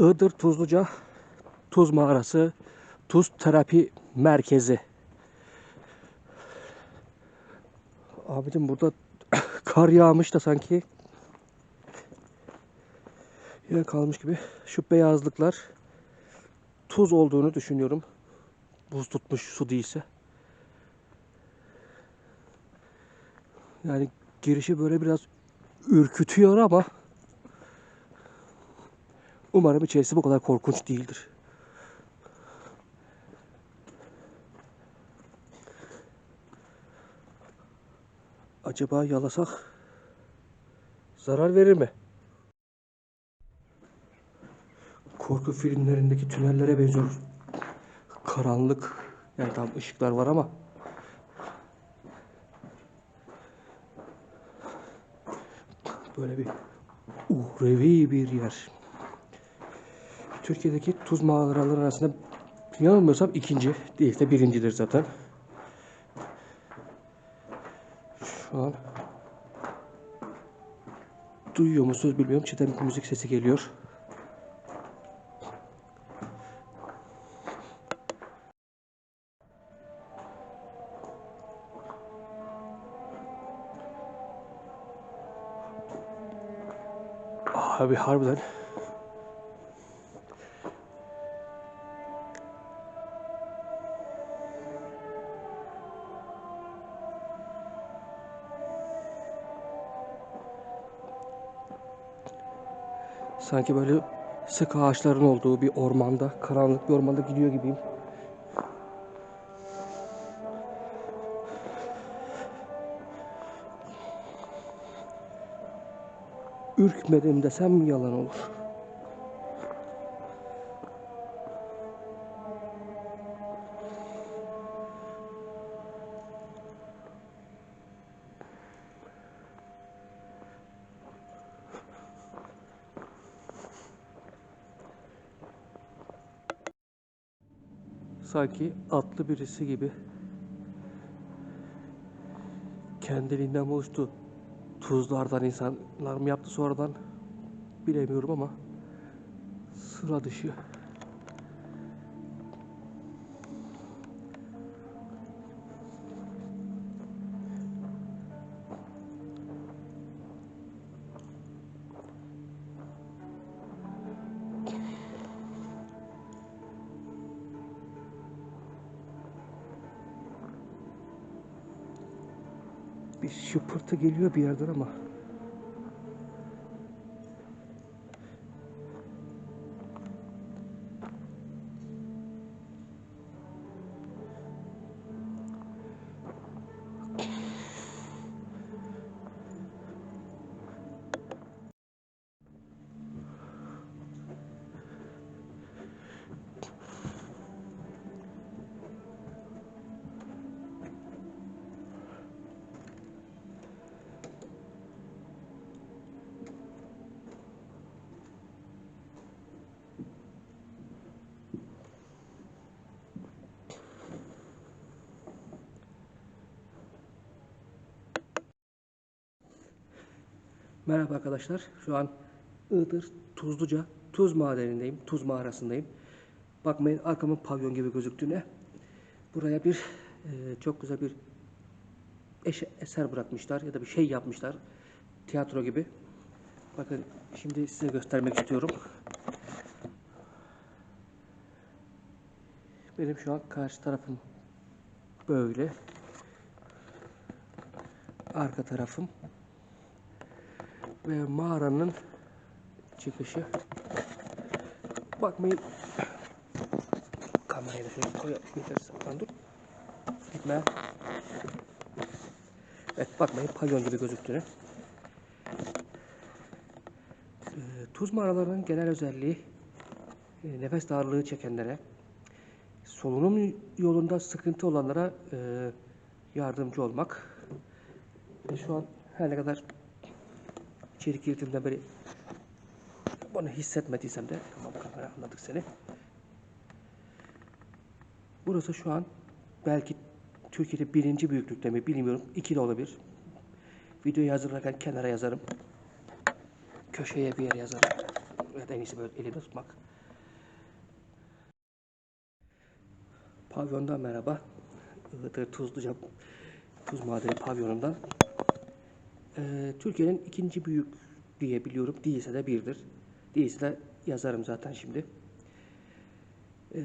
Iğdır Tuzluca Tuz Mağarası Tuz Terapi Merkezi. Abicim burada kar yağmış da sanki yine kalmış gibi. Şu beyazlıklar tuz olduğunu düşünüyorum. Buz tutmuş su değilse. Yani girişi böyle biraz ürkütüyor ama umarım içerisi bu kadar korkunç değildir. Acaba yalasak zarar verir mi? Korku filmlerindeki tünellere benziyor. Karanlık. Yani tam ışıklar var ama böyle bir uhrevi bir yer. Türkiye'deki tuz mağaraları arasında yanılmıyorsam ikinci değil de birincidir zaten. Şu an duyuyor musunuz bilmiyorum. Çeten müzik sesi geliyor. Abi harbiden Sanki böyle sık ağaçların olduğu bir ormanda, karanlık bir ormanda gidiyor gibiyim. Ürkmedim desem yalan olur. Sanki atlı birisi gibi kendiliğinden oluştu? Tuzlardan insanlar mı yaptı sonradan bilemiyorum ama sıra dışı. Şıpırtı geliyor bir yerden ama. Merhaba arkadaşlar. Şu an Iğdır Tuzluca Tuz Madenindeyim. Tuz mağarasındayım. Bakmayın arkamın pavyon gibi gözüktüğüne. Buraya bir e, çok güzel bir eş, eser bırakmışlar ya da bir şey yapmışlar. Tiyatro gibi. Bakın şimdi size göstermek istiyorum. Benim şu an karşı tarafım böyle. Arka tarafım ve mağaranın çıkışı. Bakmayın. Kamerayı da şöyle koy. Lan dur. Gitme. Evet bakmayın pavyon gibi gözüktüğünü. Ee, tuz mağaralarının genel özelliği e, nefes darlığı çekenlere, solunum yolunda sıkıntı olanlara e, yardımcı olmak. Ve şu an her ne kadar içeri girdiğimden beri bunu hissetmediysem de tamam kamera anladık seni. Burası şu an belki Türkiye'de birinci büyüklükte mi bilmiyorum. İki de olabilir. Videoyu hazırlarken kenara yazarım. Köşeye bir yere yazarım. Evet en iyisi böyle elimde tutmak. Pavyondan merhaba. Iğdır Tuzluca Tuz Madeni Pavyonu'ndan ee, Türkiye'nin ikinci büyük diye biliyorum. Değilse de birdir. Değilse de yazarım zaten şimdi. Ee,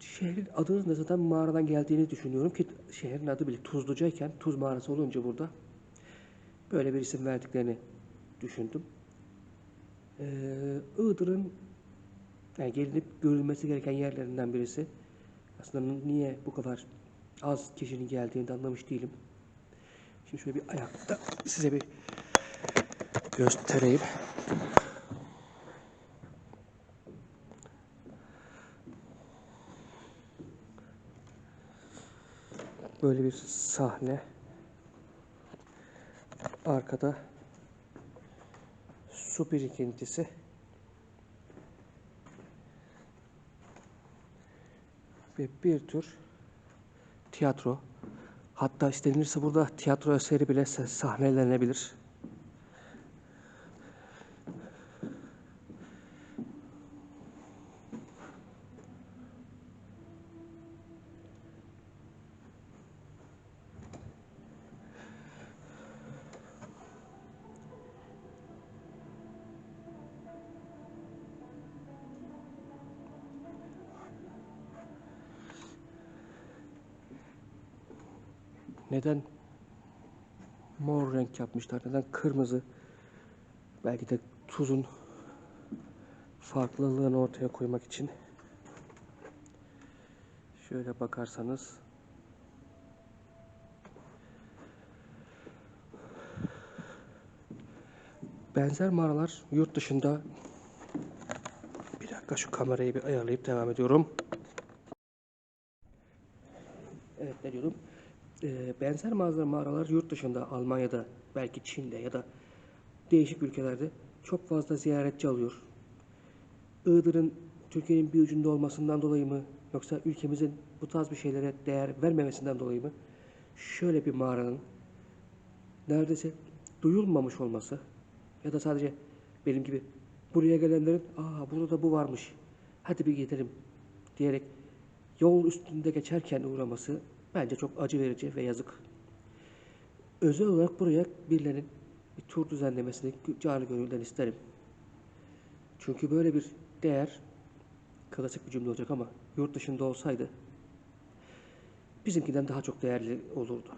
şehrin adının da zaten mağaradan geldiğini düşünüyorum ki şehrin adı bile Tuzlucayken Tuz Mağarası olunca burada böyle bir isim verdiklerini düşündüm. Ee, Iğdır'ın yani gelinip görülmesi gereken yerlerinden birisi. Aslında niye bu kadar az kişinin geldiğini de anlamış değilim. Şimdi şöyle bir ayakta size bir göstereyim. Böyle bir sahne. Arkada su birikintisi. Ve bir tür tiyatro. Hatta istenirse burada tiyatro eseri bile sa- sahnelenebilir. Neden mor renk yapmışlar? Neden kırmızı? Belki de tuzun farklılığını ortaya koymak için. Şöyle bakarsanız benzer mağaralar yurt dışında bir dakika şu kamerayı bir ayarlayıp devam ediyorum. Evet ne diyordum? Ee, benzer mağaralar yurt dışında, Almanya'da, belki Çin'de ya da değişik ülkelerde çok fazla ziyaretçi alıyor. Iğdır'ın Türkiye'nin bir ucunda olmasından dolayı mı yoksa ülkemizin bu tarz bir şeylere değer vermemesinden dolayı mı şöyle bir mağaranın neredeyse duyulmamış olması ya da sadece benim gibi buraya gelenlerin aa burada da bu varmış hadi bir gidelim diyerek yol üstünde geçerken uğraması bence çok acı verici ve yazık. Özel olarak buraya birilerinin bir tur düzenlemesini canı gönülden isterim. Çünkü böyle bir değer klasik bir cümle olacak ama yurt dışında olsaydı bizimkinden daha çok değerli olurdu.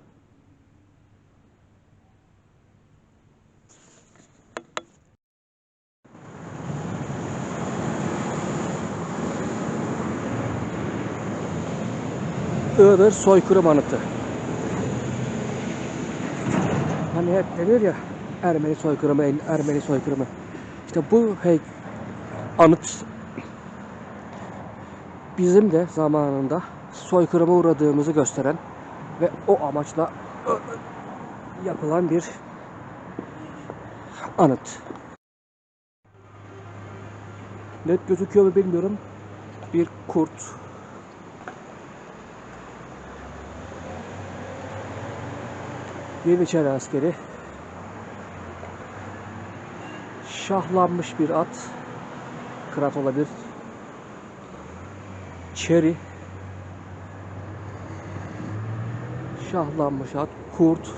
Iğdır soykırım anıtı. Hani hep denir ya Ermeni soykırımı, Ermeni soykırımı. İşte bu hey, anıt bizim de zamanında soykırıma uğradığımızı gösteren ve o amaçla yapılan bir anıt. Net gözüküyor mu bilmiyorum. Bir kurt Yeniçeri askeri. Şahlanmış bir at. Kırat olabilir çeri. Şahlanmış at. Kurt.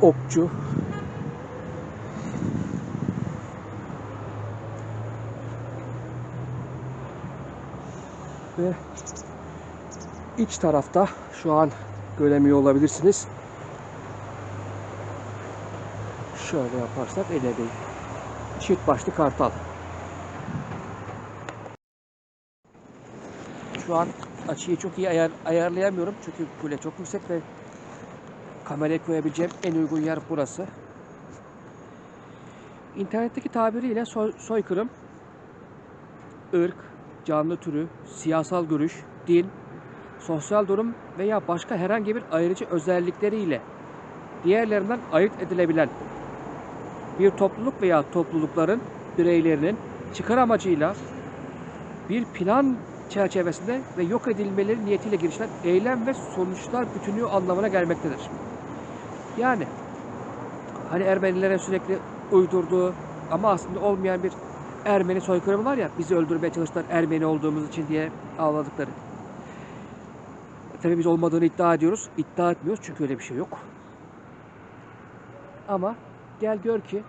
Okçu. Ve iç tarafta şu an göremiyor olabilirsiniz. Şöyle yaparsak ele değil. Çift başlı kartal. Şu an açıyı çok iyi ayar, ayarlayamıyorum çünkü kule çok yüksek ve kameraya koyabileceğim en uygun yer burası. İnternetteki tabiriyle soy, soykırım, ırk, canlı türü, siyasal görüş, din, sosyal durum veya başka herhangi bir ayrıcı özellikleriyle diğerlerinden ayırt edilebilen bir topluluk veya toplulukların bireylerinin çıkar amacıyla bir plan çerçevesinde ve yok edilmeleri niyetiyle girişilen eylem ve sonuçlar bütünlüğü anlamına gelmektedir. Yani hani Ermenilere sürekli uydurduğu ama aslında olmayan bir Ermeni soykırımı var ya bizi öldürmeye çalıştılar Ermeni olduğumuz için diye ağladıkları. Biz olmadığını iddia ediyoruz. İddia etmiyoruz çünkü öyle bir şey yok. Ama gel gör ki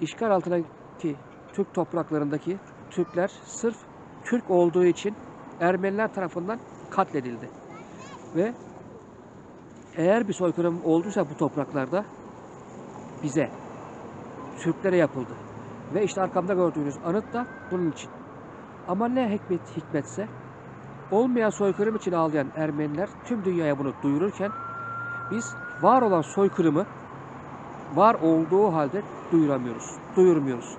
işgal altındaki Türk topraklarındaki Türkler sırf Türk olduğu için Ermeniler tarafından katledildi. Ve eğer bir soykırım olduysa bu topraklarda bize, Türklere yapıldı. Ve işte arkamda gördüğünüz anıt da bunun için. Ama ne hikmet hikmetse olmayan soykırım için ağlayan Ermeniler tüm dünyaya bunu duyururken biz var olan soykırımı var olduğu halde duyuramıyoruz, duyurmuyoruz.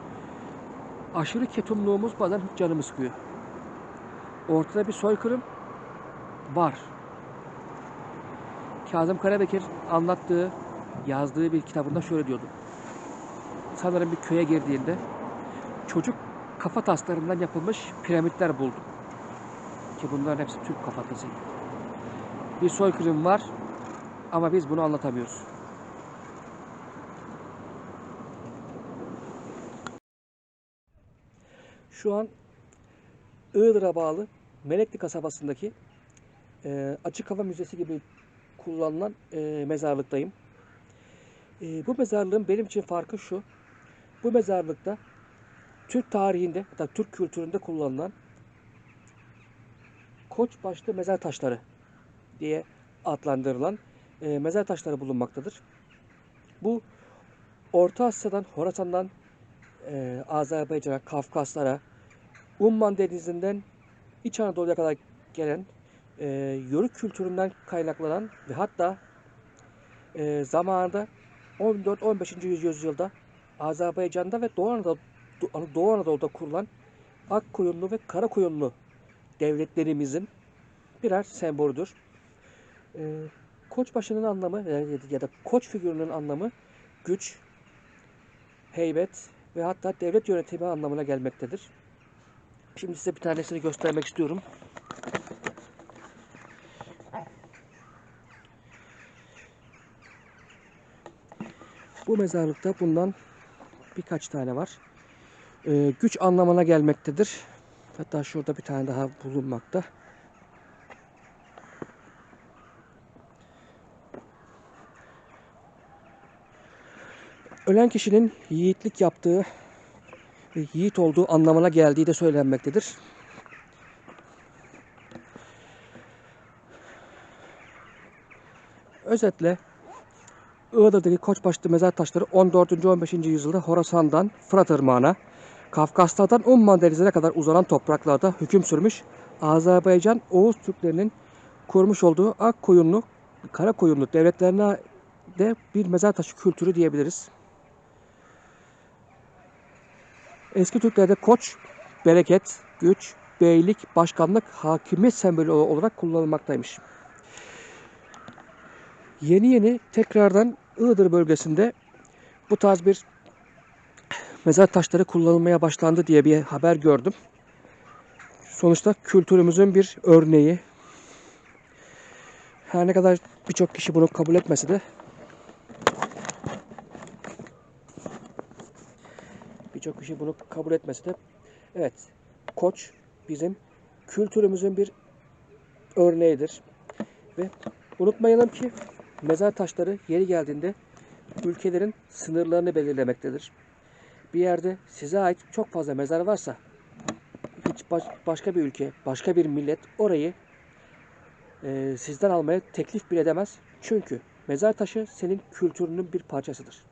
Aşırı ketumluğumuz bazen canımı sıkıyor. Ortada bir soykırım var. Kazım Karabekir anlattığı, yazdığı bir kitabında şöyle diyordu. Sanırım bir köye girdiğinde çocuk kafa taslarından yapılmış piramitler buldum. Ki bunların hepsi Türk kafatasıydı. Bir soykırım var ama biz bunu anlatamıyoruz. Şu an Iğdır'a bağlı Melekli kasabasındaki e, açık hava müzesi gibi kullanılan e, mezarlıktayım. E, bu mezarlığın benim için farkı şu. Bu mezarlıkta Türk tarihinde hatta Türk kültüründe kullanılan koç başlı mezar taşları diye adlandırılan e, mezar taşları bulunmaktadır. Bu Orta Asya'dan, Horasan'dan e, Azerbaycan'a, Kafkaslara, Umman Denizi'nden İç Anadolu'ya kadar gelen e, yörük kültüründen kaynaklanan ve hatta e, zamanında 14-15. yüzyılda Azerbaycan'da ve Doğu, Anadolu, Doğu Anadolu'da kurulan Akkoyunlu ve Karakoyunlu devletlerimizin birer sembolüdür. E, Koçbaşı'nın anlamı ya da koç figürünün anlamı güç, heybet ve hatta devlet yönetimi anlamına gelmektedir. Şimdi size bir tanesini göstermek istiyorum. Bu mezarlıkta bundan birkaç tane var. Ee, güç anlamına gelmektedir. Hatta şurada bir tane daha bulunmakta. Ölen kişinin yiğitlik yaptığı ve yiğit olduğu anlamına geldiği de söylenmektedir. Özetle Iğdır'daki Koçbaşlı mezar taşları 14. 15. yüzyılda Horasan'dan Fırat Irmağı'na, Kafkaslardan Umman Denizi'ne kadar uzanan topraklarda hüküm sürmüş Azerbaycan Oğuz Türklerinin kurmuş olduğu Akkoyunlu, Karakoyunlu devletlerine de bir mezar taşı kültürü diyebiliriz. Eski Türklerde koç, bereket, güç, beylik, başkanlık, hakimiyet sembolü olarak kullanılmaktaymış. Yeni yeni tekrardan Iğdır bölgesinde bu tarz bir mezar taşları kullanılmaya başlandı diye bir haber gördüm. Sonuçta kültürümüzün bir örneği. Her ne kadar birçok kişi bunu kabul etmese de birçok kişi bunu kabul etmese de evet koç bizim kültürümüzün bir örneğidir. Ve unutmayalım ki mezar taşları yeri geldiğinde ülkelerin sınırlarını belirlemektedir. Bir yerde size ait çok fazla mezar varsa hiç baş, başka bir ülke, başka bir millet orayı e, sizden almaya teklif bile edemez. Çünkü mezar taşı senin kültürünün bir parçasıdır.